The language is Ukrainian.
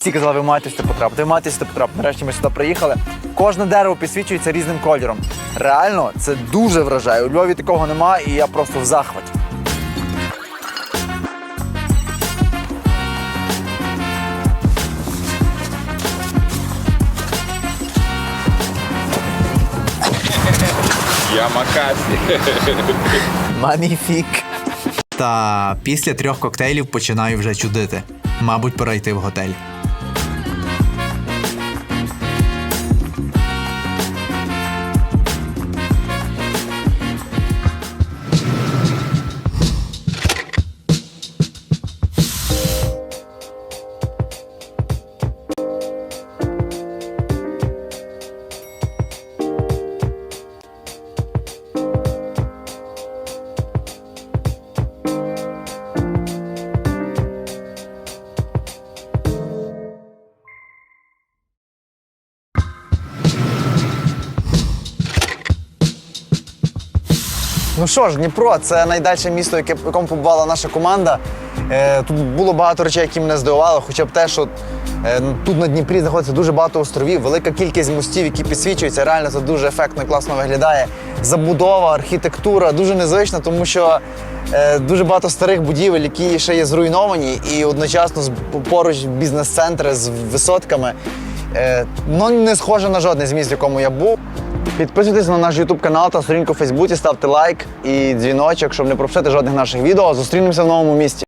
Всі казали, ви маєте сюди потрапити, ви маєте сюди потрапити. Нарешті ми сюди приїхали. Кожне дерево підсвічується різним кольором. Реально, це дуже вражає. У Львові такого немає, і я просто в захваті. Я Макасі. Маніфік. Та після трьох коктейлів починаю вже чудити. Мабуть, пора йти в готель. Ну що ж, Дніпро це найдальше місто, яке, якому побувала наша команда. Е, тут було багато речей, які мене здивували, хоча б те, що е, тут на Дніпрі знаходиться дуже багато островів, велика кількість мостів, які підсвічуються. Реально це дуже ефектно і класно виглядає. Забудова, архітектура дуже незвична, тому що е, дуже багато старих будівель, які ще є зруйновані, і одночасно поруч бізнес-центри з висотками. Е, ну, не схоже на жодне з міст, в якому я був. Підписуйтесь на наш YouTube канал та сторінку в Фейсбуці, ставте лайк і дзвіночок, щоб не пропустити жодних наших відео. Зустрінемося в новому місті.